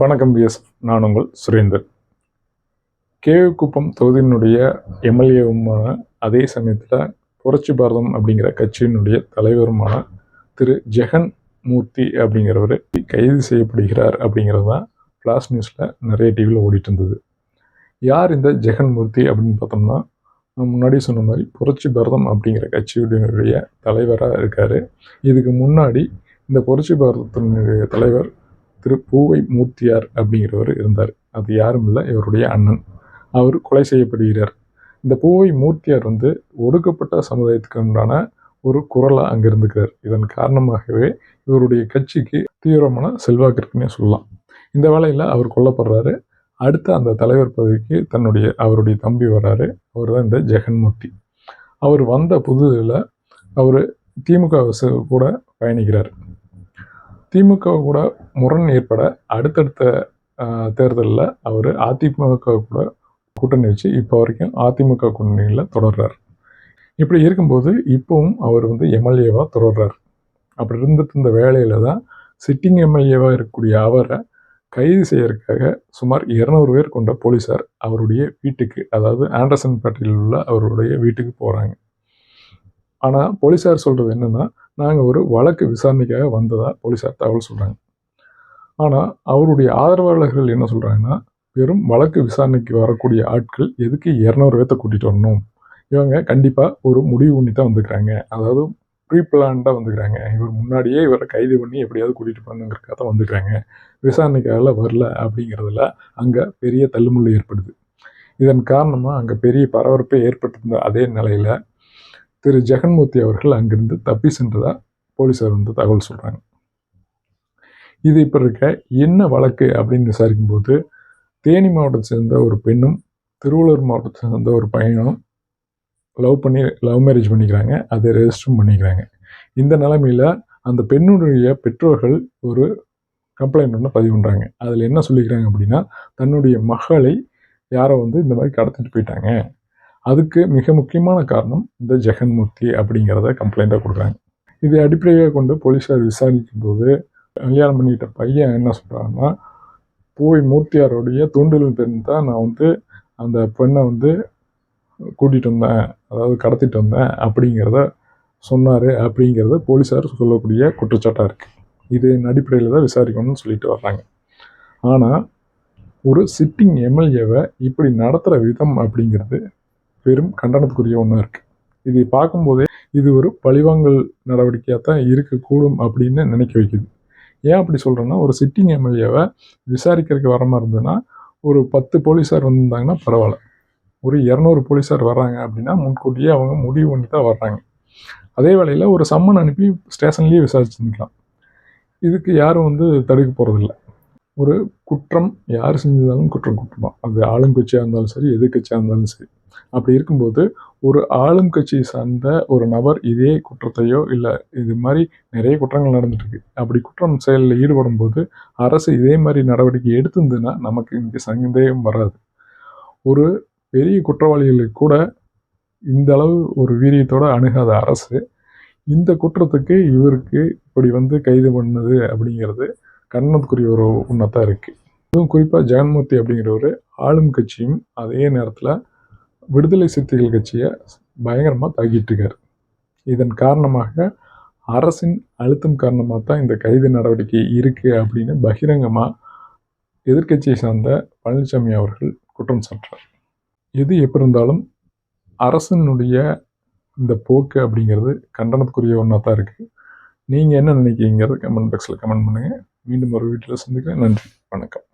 வணக்கம் பிஎஸ் நான் உங்கள் சுரேந்தர். கேவிக்குப்பம் தொகுதியினுடைய எம்எல்ஏவுமான அதே சமயத்தில் புரட்சி பாரதம் அப்படிங்கிற கட்சியினுடைய தலைவருமான திரு ஜெகன் மூர்த்தி அப்படிங்கிறவர் கைது செய்யப்படுகிறார் அப்படிங்கிறது தான் ஃப்ளாஷ் நியூஸில் நிறைய டிவியில் ஓடிட்டு இருந்தது. யார் இந்த ஜெகன் மூர்த்தி அப்படின்னு பார்த்தோம்னா நான் முன்னாடி சொன்ன மாதிரி புரட்சி பாரதம் அப்படிங்கிற கட்சியுடைய தலைவராக இருக்கார். இதுக்கு முன்னாடி இந்த புரட்சி பாரதத்தினுடைய தலைவர் திரு பூவை மூர்த்தியார் அப்படிங்கிறவர் இருந்தார். அது யாரும் இல்லை இவருடைய அண்ணன். அவர் கொலை செய்யப்படுகிறார். இந்த பூவை மூர்த்தியார் வந்து ஒடுக்கப்பட்ட சமுதாயத்துக்கு உண்டான ஒரு குரலாக அங்கே இருந்துக்கிறார். இதன் காரணமாகவே இவருடைய கட்சிக்கு தீவிரமான செல்வாக்கு இருக்குன்னே சொல்லலாம். இந்த வேலையில் அவர் கொல்லப்படுறாரு. அடுத்த அந்த தலைவர் பதவிக்கு தன்னுடைய அவருடைய தம்பி வர்றாரு. அவர் தான் இந்த ஜெகன்மூர்த்தி. அவர் வந்த புதுதில் அவர் திமுக கூட பயணிக்கிறார். திமுக கூட முரண் ஏற்பட அடுத்தடுத்த தேர்தலில் அவர் அதிமுக கூட கூட்டணி வச்சு இப்போ வரைக்கும் அதிமுக கூட்டணியில் தொடர்றார். இப்படி இருக்கும்போது இப்போவும் அவர் வந்து எம்எல்ஏவாக தொடர்றார். அப்படி இருந்துட்டு இருந்த வேலையில் தான் சிட்டிங் எம்எல்ஏவாக இருக்கக்கூடிய அவரை கைது செய்யறதுக்காக சுமார் இரநூறு பேர் கொண்ட போலீஸார் அவருடைய வீட்டுக்கு அதாவது ஆண்டர்சன் பேட்டையில் உள்ள அவருடைய வீட்டுக்கு போகிறாங்க ஆனால் போலீஸார் சொல்கிறது என்னென்னா நாங்கள் ஒரு வழக்கு விசாரணைக்காக வந்ததாக போலீஸார் தகவல் சொல்கிறாங்க ஆனால் அவருடைய ஆதரவாளர்கள் என்ன சொல்கிறாங்கன்னா வெறும் வழக்கு விசாரணைக்கு வரக்கூடிய ஆட்கள் எதுக்கு இரநூறு பேர்த்த கூட்டிகிட்டு வரணும்? இவங்க கண்டிப்பாக ஒரு முடிவு பண்ணி தான் வந்துக்கிறாங்க அதாவது ப்ரீ பிளான்டாக வந்துக்கிறாங்க இவர் முன்னாடியே இவரை கைது பண்ணி எப்படியாவது கூட்டிகிட்டு போகணுங்கிறக்காக தான் வந்துக்கிறாங்க விசாரணைக்காக வரல அப்படிங்கிறதுல அங்கே பெரிய தள்ளுமுள்ளு ஏற்படுது. இதன் காரணமாக அங்கே பெரிய பரபரப்பே ஏற்பட்டிருந்த அதே நிலையில் திரு ஜெகன்மூர்த்தி அவர்கள் அங்கிருந்து தப்பி சென்றதாக போலீஸார் வந்து தகவல் சொல்கிறாங்க இது இப்போ இருக்க என்ன வழக்கு அப்படின்னு விசாரிக்கும்போது தேனி மாவட்டத்தை சேர்ந்த ஒரு பெண்ணும் திருவள்ளூர் மாவட்டத்தை சேர்ந்த ஒரு பையனும் லவ் பண்ணி லவ் மேரேஜ் பண்ணிக்கிறாங்க அதை ரெஜிஸ்டரும் பண்ணிக்கிறாங்க. இந்த நிலைமையில் அந்த பெண்ணுடைய பெற்றோர்கள் ஒரு கம்ப்ளைண்ட் ஒன்று பதிவு பண்ணுறாங்க அதில் என்ன சொல்லிக்கிறாங்க அப்படின்னா தன்னுடைய மகளை யாரோ வந்து இந்த மாதிரி கடத்திட்டு போயிட்டாங்க. அதுக்கு மிக முக்கியமான காரணம் இந்த ஜெகன்மூர்த்தி அப்படிங்கிறத கம்ப்ளைண்ட்டாக கொடுக்குறாங்க. இதை அடிப்படையாக கொண்டு போலீஸார் விசாரிக்கும் போது கல்யாணம் பண்ணிக்கிட்ட பையன் என்ன சொல்கிறாங்கன்னா போய் மூர்த்தியாருடைய தூண்டுதல் பெண் தான் நான் வந்து அந்த பெண்ணை வந்து கூட்டிகிட்டு வந்தேன் அதாவது கடத்திட்டு வந்தேன் அப்படிங்கிறத சொன்னார் அப்படிங்கிறத போலீஸார் சொல்லக்கூடிய குற்றச்சாட்டாக இருக்குது இதன் அடிப்படையில் தான் விசாரிக்கணும்னு சொல்லிட்டு வர்றாங்க. ஆனால் ஒரு சிட்டிங் எம்எல்ஏவை இப்படி நடத்துகிற விதம் அப்படிங்கிறது பெரும் கண்டனத்துக்குரிய ஒன்றா இருக்குது இதை பார்க்கும்போதே இது ஒரு பழிவாங்கல் நடவடிக்கையாக தான் இருக்கக்கூடும் அப்படின்னு நினைக்க வைக்குது. ஏன் அப்படி சொல்கிறேன்னா ஒரு சிட்டிங் எம்எல்ஏவை விசாரிக்கிறதுக்கு வர மாதிரி இருந்ததுன்னா ஒரு பத்து போலீஸார் வந்திருந்தாங்கன்னா பரவாயில்ல. ஒரு இரநூறு போலீஸார் வர்றாங்க அப்படின்னா முன்கூட்டியே அவங்க முடிவு பண்ணி தான் வர்றாங்க. அதே வேளையில் ஒரு சம்மன் அனுப்பி ஸ்டேஷன்லேயே விசாரிச்சுருந்துக்கலாம். இதுக்கு யாரும் வந்து தடுக்க போகிறதில்ல ஒரு குற்றம் யார் செஞ்சதாலும் குற்றம் குற்றம் தான் அது ஆளுங்கட்சியாக இருந்தாலும் சரி எதிர்கட்சியாக இருந்தாலும் சரி. அப்படி இருக்கும்போது ஒரு ஆளும் கட்சியை சார்ந்த ஒரு நபர் இதே குற்றத்தையோ இல்லை இது மாதிரி நிறைய குற்றங்கள் நடந்துட்டுருக்கு. அப்படி குற்றம் செயலில் ஈடுபடும் போது அரசு இதே மாதிரி நடவடிக்கை எடுத்திருந்ததுன்னா நமக்கு இங்கே சந்தேகம் வராது. ஒரு பெரிய குற்றவாளிகளுக்கு கூட இந்த அளவு ஒரு வீரியத்தோடு அணுகாத அரசு இந்த குற்றத்துக்கு இவருக்கு இப்படி வந்து கைது பண்ணது அப்படிங்கிறது கண்ணத்துக்குரிய ஒரு உண்ணத்தான் இருக்குது இதுவும் குறிப்பாக ஜெகன்மூர்த்தி அப்படிங்கிறவர் ஆளும் கட்சியும் அதே நேரத்தில் விடுதலை சிறுத்தைகள் கட்சியை பயங்கரமாக தாக்கிட்டு இருக்கார். இதன் காரணமாக அரசின் அழுத்தம் காரணமாக தான் இந்த கைது நடவடிக்கை இருக்குது அப்படின்னு பகிரங்கமாக எதிர்கட்சியை சார்ந்த பழனிசாமி அவர்கள் குற்றம் சாட்டுறார். எது எப்படி இருந்தாலும் அரசினுடைய இந்த போக்கு அப்படிங்கிறது கண்டனத்துக்குரிய ஒன்றா தான் இருக்குது நீங்கள் என்ன நினைக்கிறீங்கிறது கமெண்ட் பாக்ஸில் கமெண்ட் பண்ணுங்கள் மீண்டும் ஒரு வீட்டில் சந்திக்கிறேன். நன்றி. வணக்கம்.